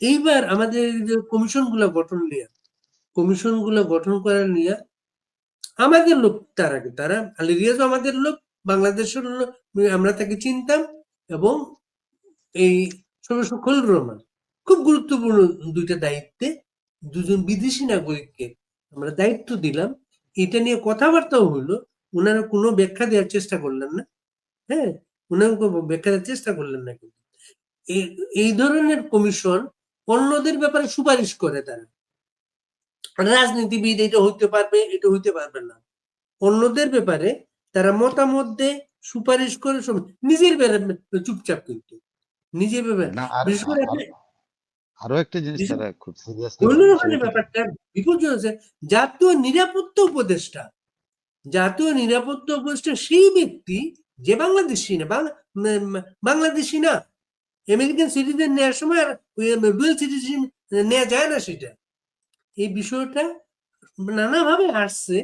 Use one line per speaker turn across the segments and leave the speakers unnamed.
এইবার আমাদের যে কমিশনগুলো গঠন নিয়ে কমিশনগুলো গঠন করার নিয়ে আমাদের লোক তারা তারা আলী রিয়াজও আমাদের লোক, বাংলাদেশের আমরা তাকে চিনতাম এবং এই সর্বস্ব রহমান। খুব গুরুত্বপূর্ণ দুইটা দায়িত্বে দুজন বিদেশি নাগরিককে আমরা দায়িত্ব দিলাম। এটা নিয়ে কথাবার্তাও হলো ওনারা কোনো ব্যাখ্যা দেওয়ার চেষ্টা করলেন না। হ্যাঁ ওনারা ব্যাখ্যা দেওয়ার চেষ্টা করলেন না কিন্তু। এই ধরনের কমিশন অন্যদের ব্যাপারে সুপারিশ করে তারা। রাজনীতিবিদ এটা হইতে পারবে এটা হইতে পারবে না। অন্যদের ব্যাপারে তারা মতামত দেয় সুপারিশ করে সব নিজের ব্যাপারে চুপচাপ কিন্তু। নিজের ব্যাপারে বিশেষ করে
আরও একটা জিনিস তারা খুব সিরিয়াসলি
ব্যাপারটা? বিপর্যয় হচ্ছে জাতীয় নিরাপত্তা উপদেষ্টা জাতীয় নিরাপত্তা উপদেষ্টা সেই ব্যক্তি যে বাংলাদেশি না বাংলা- বাংলাদেশি না আমেরিকান সিটিজেন নেওয়ার সময় ডুয়েল সিটিজেন নেওয়া যায় না সেটা। এই বিষয়টা নানাভাবে আসছে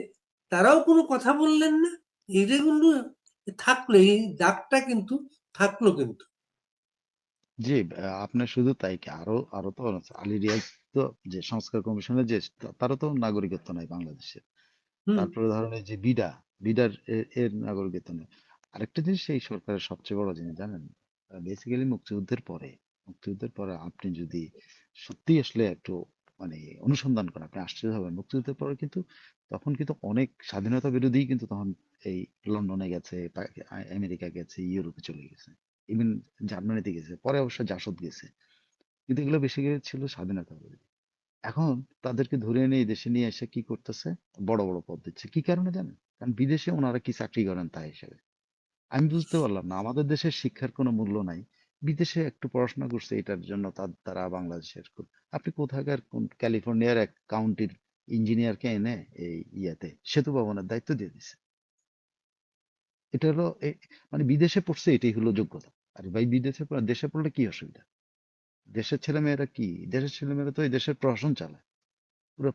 তারাও কোনো কথা বললেন না এটা কিন্তু থাকল এই দাগটা কিন্তু থাকল কিন্তু।
জি আপনার শুধু তাই কি আরও আরও তো। আলী রিয়াজ তো যে সংস্কার কমিশনের যে তারও তো নাগরিকত্ব নাই বাংলাদেশের। তারপরে ধরেন এই যে বিডা বিডার এর- নাগরিকত্ব নেই। আরেকটা জিনিস এই সরকারের সবচেয়ে বড় জিনিস জানেন? বেসিক্যালি মুক্তিযুদ্ধের পরে মুক্তিযুদ্ধের পরে আপনি যদি সত্যি আসলে একটু মানে অনুসন্ধান করেন, আপনি আশ্চর্য হবেন। মুক্তিযুদ্ধের পরে কিন্তু তখন কিন্তু অনেক স্বাধীনতা বিরোধী কিন্তু তখন এই লন্ডনে গেছে আমেরিকা গেছে, ইউরোপে চলে গেছে ইভেন জার্মানিতে গেছে, পরে অবশ্য জাসদ গেছে। কিন্তু এগুলো বেশি করে ছিল স্বাধীনতা বিরোধী। এখন তাদেরকে ধরে এনে এই দেশে নিয়ে এসে কি করতেছে? বড় বড় পদ দিচ্ছে। কি কারণে জানেন? কারণ বিদেশে ওনারা কি চাকরি করেন তাই হিসেবে। আমি বুঝতে পারলাম না। আমাদের দেশের শিক্ষার কোনো মূল্য নাই। বিদেশে একটু পড়াশোনা করছে, এটার জন্য তার বাংলাদেশের আপনি কোথাকার কোন ক্যালিফোর্নিয়ার এক কাউন্টির ইঞ্জিনিয়ারকে এনে এই ইয়াতে, সেতু ভবনের দায়িত্ব দিয়ে দিছে। এটা হলো মানে বিদেশে পড়ছে, এটাই হলো যোগ্যতা। আরে ভাই, বিদেশে দেশে পড়লে কি অসুবিধা? দেশের ছেলেমেয়েরা কি? দেশের ছেলেমেয়েরা তো এই দেশের প্রশাসন চালায়। পুরো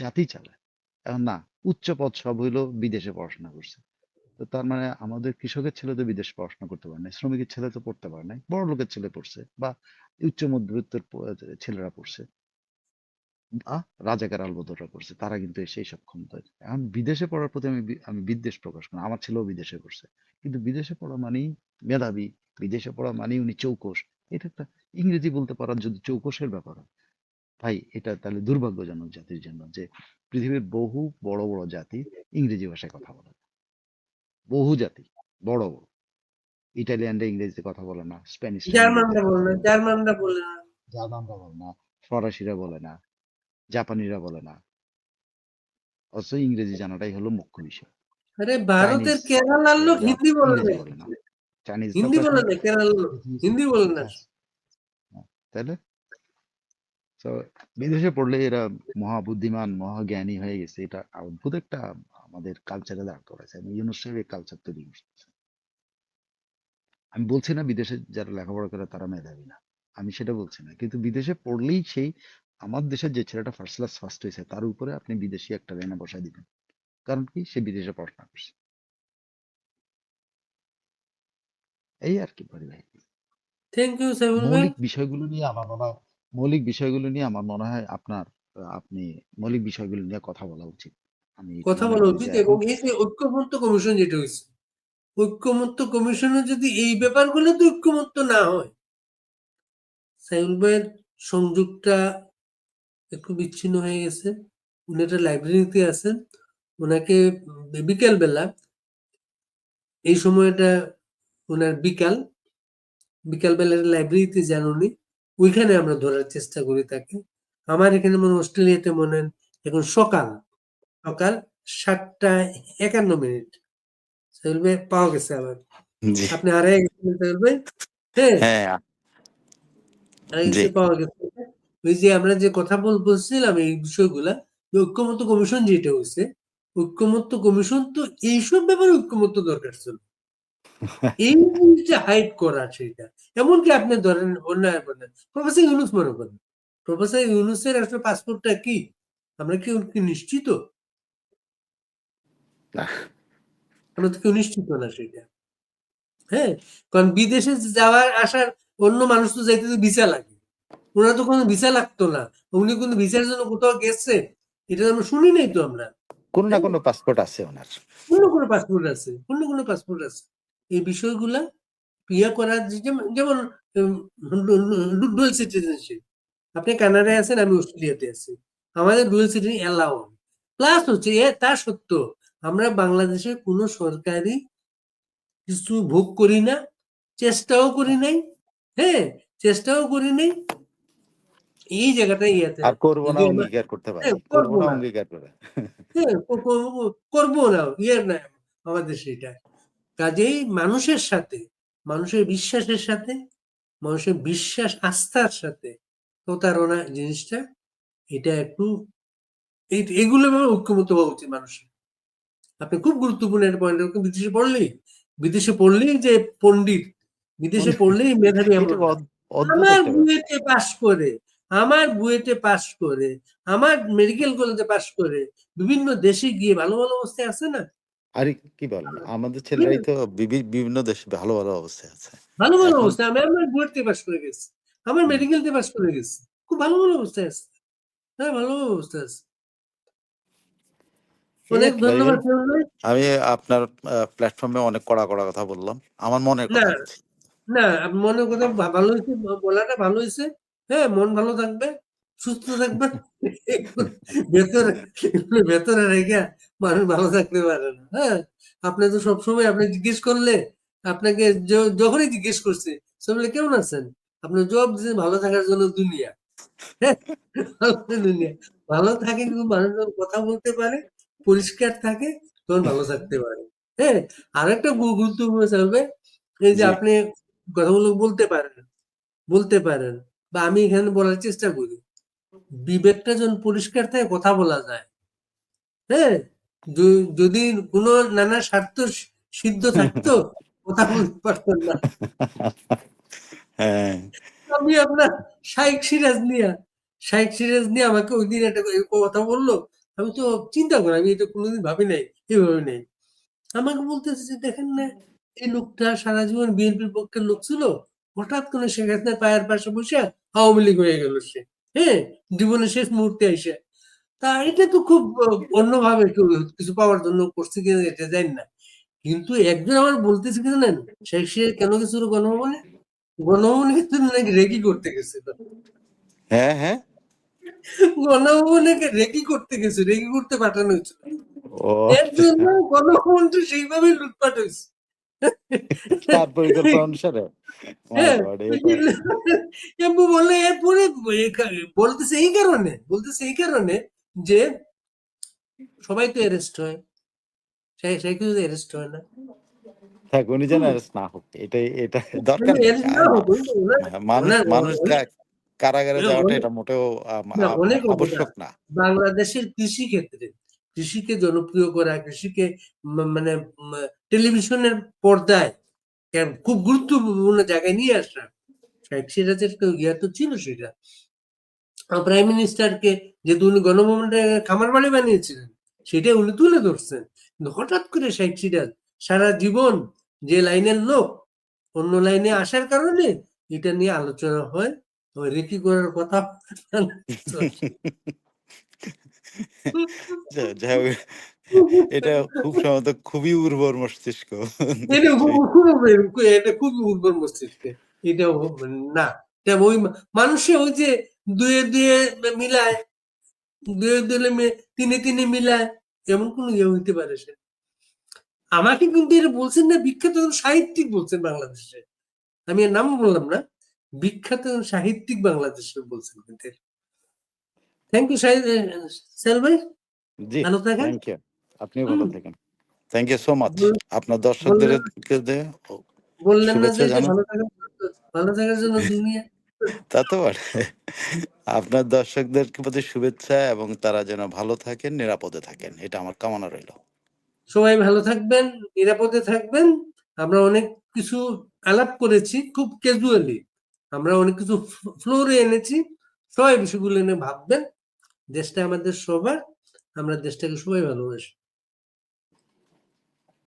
জাতি চালায়। এখন না উচ্চ পদ সব হইল বিদেশে পড়াশোনা করছে। তো তার মানে আমাদের কৃষকের ছেলে তো বিদেশে পড়াশোনা করতে পারে না শ্রমিকের ছেলে তো পড়তে পারে নাই, বড় লোকের ছেলে পড়ছে বা উচ্চ মধ্যবিত্তের ছেলেরা পড়ছে। রাজাকার আলবদররা পড়ছে, তারা কিন্তু সেই সব ক্ষমতা এখন বিদেশে পড়ার প্রতি আমি আমি বিদ্বেষ প্রকাশ করি আমার ছেলেও বিদেশে পড়ছে। কিন্তু বিদেশে পড়া মানেই মেধাবী, বিদেশে পড়া মানেই উনি চৌকস এটা একটা ইংরেজি বলতে পারার যদি চৌকসের ব্যাপার হয়, ভাই এটা তাহলে দুর্ভাগ্যজনক জাতির জন্য যে পৃথিবীর বহু বড় বড় জাতি ইংরেজি ভাষায় কথা বলে। বহু জাতি বড়। বড় ইটালিয়ানরা ইংরেজিতে কথা বলে না স্প্যানিশ
জার্মানরা বলে না জার্মানরা বলে না।
জার্মানরা বলে না ফরাসিরা বলে না জাপানিরা বলে না। অথচ ইংরেজি জানাটাই হলো মুখ্য বিষয়।
আরে ভারতের কেরালার লোক হিন্দি বলে না।
চাইনিজ
হিন্দি বলে না কেরালার লোক হিন্দি বলে না।
তাহলে? তো বিদেশে পড়লে এরা মহা বুদ্ধিমান মহা জ্ঞানী হয়ে গেছে। এটা অদ্ভুত একটা আমাদের কালচারে দাঁড় করেছে এবং ইউনুস সাহেব এই কালচার তৈরি করছে আমি বলছি না বিদেশে যারা লেখাপড়া করে তারা মেধাবী না। আমি সেটা বলছি না। কিন্তু বিদেশে পড়লেই সেই আমার দেশের যে ছেলেটা ফার্স্ট ক্লাস ফার্স্ট হয়েছে তার উপরে আপনি বিদেশি একটা রেনা বসায় দিবেন। কারণ কি? সে বিদেশে পড়াশোনা করছে। এই আর কি পারি ভাই
থ্যাংক ইউ
মৌলিক বিষয়গুলো নিয়ে আমার মনে হয় মৌলিক বিষয়গুলো নিয়ে আমার মনে হয় আপনার আপনি মৌলিক বিষয়গুলো নিয়ে কথা বলা উচিত। আমি
কথা বলা উচিত এবং এই যে ঐক্যমত্য কমিশন যেটা হয়েছে ঐক্যমত্য কমিশনে যদি এই ব্যাপারগুলো তো ঐক্যমত্য না হয় সাইফুল ভাইয়ের সংযোগটা একটু বিচ্ছিন্ন হয়ে গেছে। উনি একটা লাইব্রেরিতে আছেন। ওনাকে বিকেল বেলা এই সময়টা ওনার বিকাল বিকাল বেলার লাইব্রেরিতে যান উনি। ওইখানে আমরা ধরার চেষ্টা করি তাকে। আমার এখানে মনে হয় অস্ট্রেলিয়াতে মনে হয় এখন সকাল। সকাল সাতটা একান্ন মিনিট। ভাই পাওয়া গেছে আবার আপনি হারিয়ে গেছেন ভাই হ্যাঁ।
হ্যাঁ।
পাওয়া গেছে। ওই যে আমরা যে কথা বল বলছিলাম এই বিষয়গুলা ঐক্যমত্য কমিশন যেটা হয়েছে ঐক্যমত্য কমিশন তো এইসব ব্যাপারে ঐক্যমত্য দরকার ছিল। এই জিনিসটা হাইড করা সেটা। এমনকি আপনি ধরেন অন্যায় বলেন প্রফেসর ইউনুস মনে করেন। প্রফেসর ইউনুসের আসলে পাসপোর্টটা কি? আমরা কি নিশ্চিত?
না।
আমরা তো কেউ নিশ্চিত না সেটা। হ্যাঁ কারণ বিদেশে যাওয়ার আসার অন্য মানুষ তো যাইতে তো ভিসা লাগে। ওনার তো কোনো ভিসা লাগতো না। উনি কোনো ভিসার জন্য কোথাও গেছে এটা আমরা শুনি নাই তো আমরা।
কোনো না কোনো পাসপোর্ট আছে ওনার।
অন্য কোনো পাসপোর্ট আছে কোনো পাসপোর্ট আছে। এই বিষয়গুলা ইয়ে করার যেমন ডুয়েল সিটিজেনশিপ আপনি কানাডায় আছেন আমি অস্ট্রেলিয়াতে আছি। আমাদের ডুয়েল সিটিজেন অ্যালাউ প্লাস হচ্ছে তা সত্য আমরা বাংলাদেশে কোনো সরকারি কিছু ভোগ করি না চেষ্টাও করি নাই হ্যাঁ চেষ্টাও করি নাই। এই জায়গাটা ইয়েতে
আর করব না
যদি আমরা-
অঙ্গীকার করতে পারি
হ্যাঁ,
করব
করব
না।
না।
অঙ্গীকার করে।
হ্যাঁ, না ইয়ের না আমাদের সেটা। কাজেই মানুষের সাথে মানুষের বিশ্বাসের সাথে মানুষের বিশ্বাস আস্থার সাথে প্রতারণা জিনিসটা এটা একটু এই- এগুলো ঐক্যমত হওয়া উচিত মানুষের। আপনি খুব গুরুত্বপূর্ণ একটা পয়েন্ট বিদেশে পড়লেই বিদেশে পড়লেই যে পণ্ডিত বিদেশে পড়লেই মেধাবী আমার। বুয়েটে পাশ করে আমার বুয়েটে পাশ করে আমার মেডিকেল কলেজে পাশ করে বিভিন্ন দেশে গিয়ে ভালো ভালো অবস্থায় আছে না?
আরে কি বলেন? আমাদের ছেলেরাই তো বিভিন্ন দেশে ভালো ভালো অবস্থায় আছে।
ভালো ভালো অবস্থায় আমি আমার বুয়েটে পাশ করে গেছি। আমার মেডিকেল তে পাশ করে গেছি। খুব ভালো ভালো অবস্থায় আছে। হ্যাঁ ভালো ভালো অবস্থায় আছে। অনেক ধন্যবাদ
ভাই।
ভাই।
আমি আপনার প্ল্যাটফর্মে অনেক কড়া কড়া কথা বললাম আমার মনের কথা
না।
বলছি।
না আপনার মনের কথা ভালো হয়েছে বলাটা ভালো হয়েছে হ্যাঁ মন ভালো থাকবে সুস্থ থাকবে ভেতরে ভেতরে রেখে মানুষ ভালো থাকতে পারে না হ্যাঁ আপনি তো সবসময় আপনি জিজ্ঞেস করলে আপনাকে যখনই জিজ্ঞেস করছে সব বলে, কেমন আছেন আপনার জব দিয়েছেন ভালো থাকার জন্য দুনিয়া হ্যাঁ, দুনিয়া ভালো থাকে কিন্তু মানুষ যখন কথা বলতে পারে পরিষ্কার থাকে তখন ভালো থাকতে পারে। হ্যাঁ আর একটা গুরুত্বপূর্ণ হবে এই যে আপনি কথাগুলো বলতে পারেন বলতে পারেন বা আমি এখানে বলার চেষ্টা করি। বিবেকটা যখন পরিষ্কার থাকে কথা বলা যায়। হ্যাঁ যদি কোনো নানা স্বার্থ সিদ্ধ থাকতো কথা বলতে পারতেন না।
হ্যাঁ।
আমি আপনার শাইক সিরাজ নিয়া শাইক সিরাজ নিয়ে আমাকে ওই দিন একটা কথা বলল আমি তো চিন্তা করি, আমি এটা কোনোদিন ভাবি নাই এইভাবে নেই। আমাকে বলতেছে যে, দেখেন না, এই লোকটা সারা জীবন বিএনপির পক্ষের লোক ছিল, হঠাৎ করে শেখ হাসিনার পায়ের পাশে বসে আওয়ামী লীগ হয়ে গেল সে হ্যাঁ জীবনের শেষ মুহূর্তে এসে। তা এটা তো খুব অন্যভাবে কিছু পাওয়ার জন্য করছে কিনা এটা জানি না। কিন্তু একজন আমার বলতেছে কি জানেন শেখ সে কেন গেছিল গণভবনে গণভবনে কিন্তু নাকি রেকি করতে গেছিল
হ্যাঁ হ্যাঁ।
রেকি করতে গেছে রেকি করতে পাঠানো হয়েছিল
ও।
এর জন্য গণভবনটা সেইভাবেই লুটপাট হয়েছে।
তার পরিকল্পনা অনুসারে My
হ্যাঁ,
God, এটা-
এম্বু বলে এরপরে বলতেছে এই কারণে বলতেছে এই কারণে যে সবাই তো অ্যারেস্ট হয়। সেই অ্যারেস্ট হয় না।
থাক উনি যেন arrest না হোক এটাই এটা দরকার মানুষ মানুষ কারাগারে যাওয়াটা এটা মোটেও। আবশ্যক না।
বাংলাদেশের কৃষি ক্ষেত্রে কৃষিকে জনপ্রিয় করা কৃষিকে মানে টেলিভিশনের পর্দায় খুব গুরুত্বপূর্ণ জায়গায় নিয়ে আসা। শেখ সিরাজের ইয়া তো ছিল সেটা। প্রাইম মিনিস্টারকে যেহেতু উনি গণভবনটা খামার বাড়ি বানিয়েছিলেন সেটা উনি তুলে ধরছেন। হঠাৎ করে শেখ সিরাজ সারা জীবন যে লাইনের লোক অন্য লাইনে আসার কারণে এটা নিয়ে আলোচনা হয়। ওই রেকি করার কথা?
এটা খুব সম্ভবত খুবই উর্বর মস্তিষ্ক।
এটা খুব খুব খুবই উর্বর মস্তিষ্কে। এটা না ওই মানুষে ওই যে দুয়ে দুয়ে মিলায় দুয়ে দুয়ে তিনে তিনে মিলায় এমন কোন ইয়ে হইতে পারে সে। আমাকে কিন্তু এটা বলছেন না বিখ্যাত সাহিত্যিক বলছেন বাংলাদেশে। আমি এর নাম বললাম না। বিখ্যাত সাহিত্যিক বাংলাদেশের বলছেন কিন্তু। থ্যাংক ইউ সেল ভাই।
জি
ভালো থাকেন।
থ্যাংক ইউ আপনিও ভালো থাকেন। থ্যাংক ইউ সো মাচ আপনার দর্শকদের
বললেন না যে। ভালো থাকার ভালো থাকার জন্য দুনিয়া।
তা তো পারে আপনার দর্শকদের প্রতি শুভেচ্ছা এবং তারা যেন ভালো থাকেন নিরাপদে থাকেন এটা আমার কামনা রইল।
সবাই ভালো থাকবেন নিরাপদে থাকবেন। আমরা অনেক কিছু আলাপ করেছি খুব ক্যাজুয়ালি আমরা অনেক কিছু ফ্লোরে এনেছি। সবাই বিষয়গুলো এনে ভাববেন। দেশটা আমাদের সবার, আমরা দেশটাকে সবাই ভালোবাসি।